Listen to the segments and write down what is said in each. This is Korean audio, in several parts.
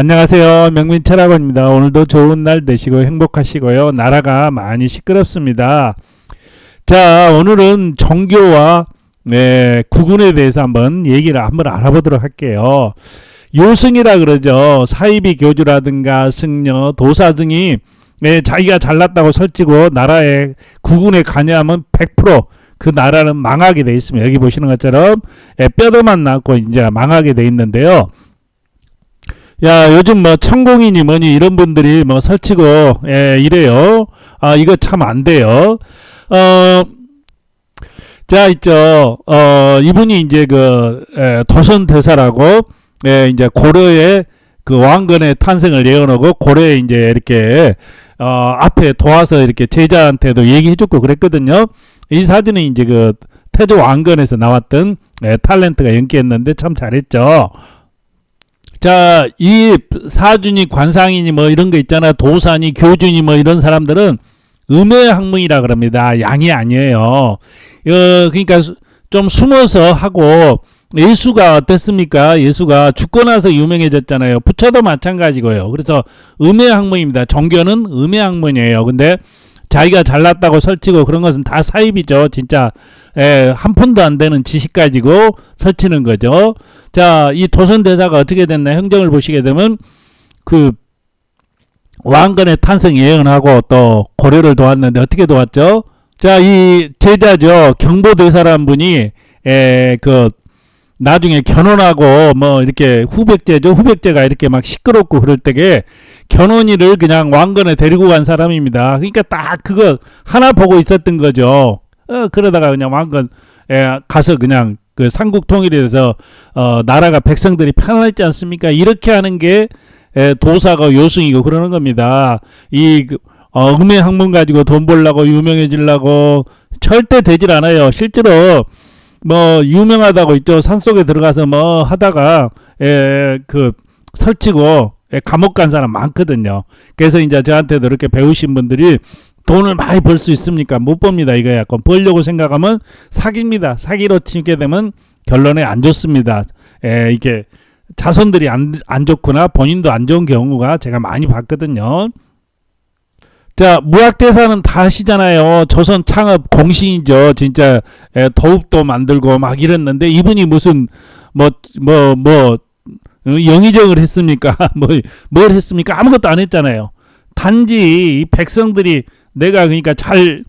안녕하세요. 명민 철학원입니다. 오늘도 좋은 날 되시고 행복하시고요. 나라가 많이 시끄럽습니다. 자, 오늘은 정교와 네, 구군에 대해서 한번 얘기를 한번 알아보도록 할게요. 요승이라 그러죠. 사이비 교주라든가 승려, 도사 등이 네, 자기가 잘났다고 설치고 나라에 구군에 가냐면 100%그 나라는 망하게 돼 있습니다. 여기 보시는 것처럼 예, 뼈도만 남고 이제 망하게 돼 있는데요. 야, 요즘 뭐 천공이니 뭐니 이런 분들이 뭐 설치고 예, 이래요. 아, 이거 참 안 돼요. 어, 자, 있죠. 어, 이분이 이제 그 예, 도선 대사라고 예, 이제 고려의 그 왕건의 탄생을 예언하고 고려에 이제 이렇게 어, 앞에 도와서 이렇게 제자한테도 얘기해줬고 그랬거든요. 이 사진은 이제 그 태조 왕건에서 나왔던 예, 탤런트가 연기했는데 참 잘했죠. 자, 이 사준이 관상이니 뭐 이런 거 있잖아. 도산이 교준이 뭐 이런 사람들은 음의 학문이라 그럽니다. 양이 아니에요. 어, 그러니까 수- 좀 숨어서 하고 예수가 어땠습니까? 예수가 죽고 나서 유명해졌잖아요. 부처도 마찬가지고요. 그래서 음의 학문입니다. 종교는 음의 학문이에요. 근데 자기가 잘났다고 설치고 그런 것은 다 사입이죠. 진짜 에, 한 푼도 안 되는 지식 가지고 설치는 거죠. 자, 이 도선 대사가 어떻게 됐나 행정을 보시게 되면 그 왕건의 탄생 예언하고 또 고려를 도왔는데 어떻게 도왔죠? 자, 이 제자죠. 경보대사라는 분이 에, 그 나중에 견훤하고 뭐 이렇게 후백제죠. 후백제가 이렇게 막 시끄럽고 그럴 때게 견훤이를 그냥 왕건에 데리고 간 사람입니다. 그러니까 딱 그거 하나 보고 있었던 거죠. 어, 그러다가 그냥 왕건 에 가서 그냥 그 삼국 통일에 대해서 어, 나라가 백성들이 편안했지 않습니까? 이렇게 하는 게 에, 도사가 요승이고 그러는 겁니다. 이 그, 어, 음의 학문 가지고 돈 벌라고 유명해지려고 절대 되질 않아요. 실제로 뭐 유명하다고 있죠. 산속에 들어가서 뭐 하다가 에, 그 설치고 에, 감옥 간 사람 많거든요. 그래서 이제 저한테도 이렇게 배우신 분들이 돈을 많이 벌 수 있습니까? 못 봅니다. 이거 약간 벌려고 생각하면 사기입니다. 사기로 치게 되면 결론에 안 좋습니다. 에, 이게 자손들이 안, 안 좋거나 본인도 안 좋은 경우가 제가 많이 봤거든요. 자, 무학대사는 다 아시잖아요. 조선 창업 공신이죠. 진짜 에, 도읍도 만들고 막 이랬는데 이분이 무슨 뭐 뭐뭐 어, 영의정을 했습니까? 뭐 뭘 했습니까? 아무것도 안 했잖아요. 단지 이 백성들이 내가 그러니까 잘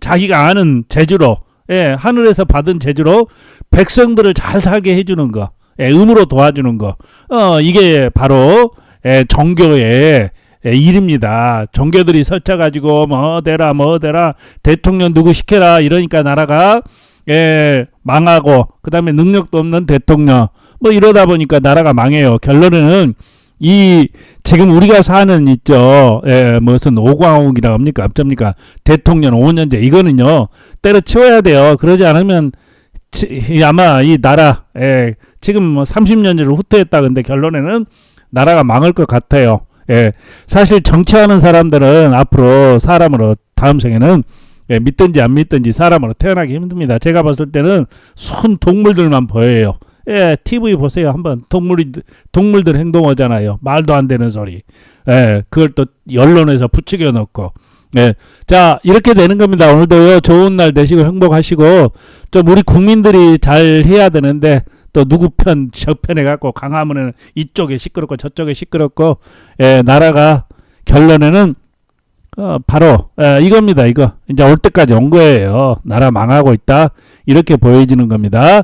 자기가 아는 재주로 예, 하늘에서 받은 재주로 백성들을 잘 살게 해주는 거, 예, 음으로 도와주는 거, 어 이게 바로 예, 종교의 예, 일입니다. 종교들이 설쳐 가지고 뭐 되라 뭐 되라 대통령 누구 시켜라 이러니까 나라가 예, 망하고 그다음에 능력도 없는 대통령 뭐 이러다 보니까 나라가 망해요. 결론은 이 지금 우리가 사는 있죠. 예, 무슨 오광옥이라고 합니까? 어쩝니까? 대통령 5년제 이거는요. 때려치워야 돼요. 그러지 않으면 치- 이 아마 이 나라 예, 지금 뭐 30년째를 후퇴했다 근데 결론에는 나라가 망할 것 같아요. 예. 사실 정치하는 사람들은 앞으로 사람으로 다음 생에는 예, 믿든지 안 믿든지 사람으로 태어나기 힘듭니다. 제가 봤을 때는 순 동물들만 보여요. 예, TV 보세요. 한번 동물이 동물들 행동하잖아요. 말도 안 되는 소리. 예, 그걸 또 언론에서 부추겨 놓고. 예. 자, 이렇게 되는 겁니다. 오늘도요. 좋은 날 되시고 행복하시고 좀 우리 국민들이 잘 해야 되는데 또 누구 편, 저 편에 갖고 강하면은 이쪽에 시끄럽고 저쪽에 시끄럽고 예, 나라가 결론에는 어, 바로 예, 이겁니다. 이거 이제 올 때까지 온 거예요. 나라 망하고 있다 이렇게 보여지는 겁니다.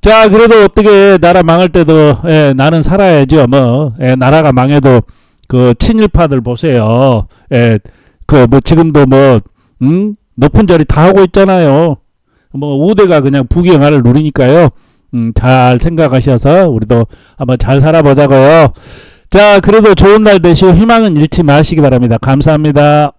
자, 그래도 어떻게 나라 망할 때도 예, 나는 살아야죠. 뭐 예, 나라가 망해도 그 친일파들 보세요. 예, 그 뭐 지금도 뭐 음? 높은 자리 다 하고 있잖아요. 뭐 5대가 그냥 부경화를 누리니까요. 음, 잘 생각하셔서 우리도 한번 잘 살아보자고요. 자, 그래도 좋은 날 되시고 희망은 잃지 마시기 바랍니다. 감사합니다.